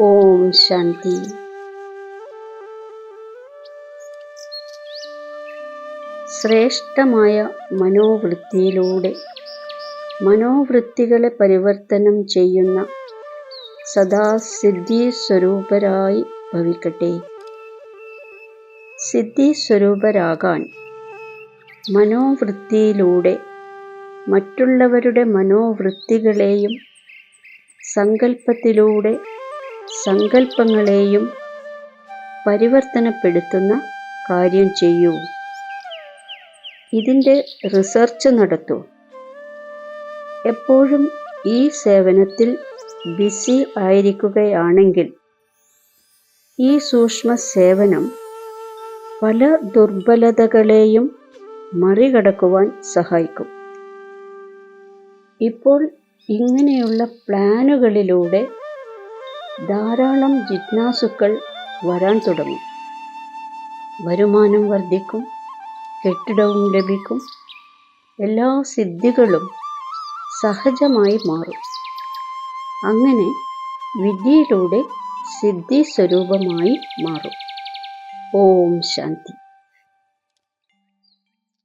ഓം ശാന്തി. ശ്രേഷ്ഠമായ മനോവൃത്തിയിലൂടെ മനോവൃത്തികളെ പരിവർത്തനം ചെയ്യുന്ന സദാ സിദ്ധി സ്വരൂപരായി ഭവിക്കട്ടെ. സിദ്ധി സ്വരൂപരാകാൻ മനോവൃത്തിയിലൂടെ മറ്റുള്ളവരുടെ മനോവൃത്തികളെയും സങ്കല്പത്തിലൂടെ സങ്കല്പങ്ങളെയും പരിവർത്തനപ്പെടുത്തുന്ന കാര്യം ചെയ്യൂ. ഇതിന്റെ റിസർച്ച് നടത്തൂ. എപ്പോഴും ഈ സേവനത്തിൽ ബിസി ആയിരിക്കുകയാണെങ്കിൽ ഈ സൂക്ഷ്മ സേവനം പല ദുർബലതകളെയും മറികടക്കുവാൻ സഹായിക്കും. ഇപ്പോൾ ഇങ്ങനെയുള്ള പ്ലാനുകളിലൂടെ ധാരാളം ജിജ്ഞാസുക്കൾ വരാൻ തുടങ്ങും. വരുമാനം വർദ്ധിക്കും കെട്ടിടവും ലഭിക്കും എല്ലാ സിദ്ധികളും സഹജമായി മാറും. അങ്ങനെ വിദ്യയിലൂടെ സിദ്ധി സ്വരൂപമായി മാറും. ഓം ശാന്തി.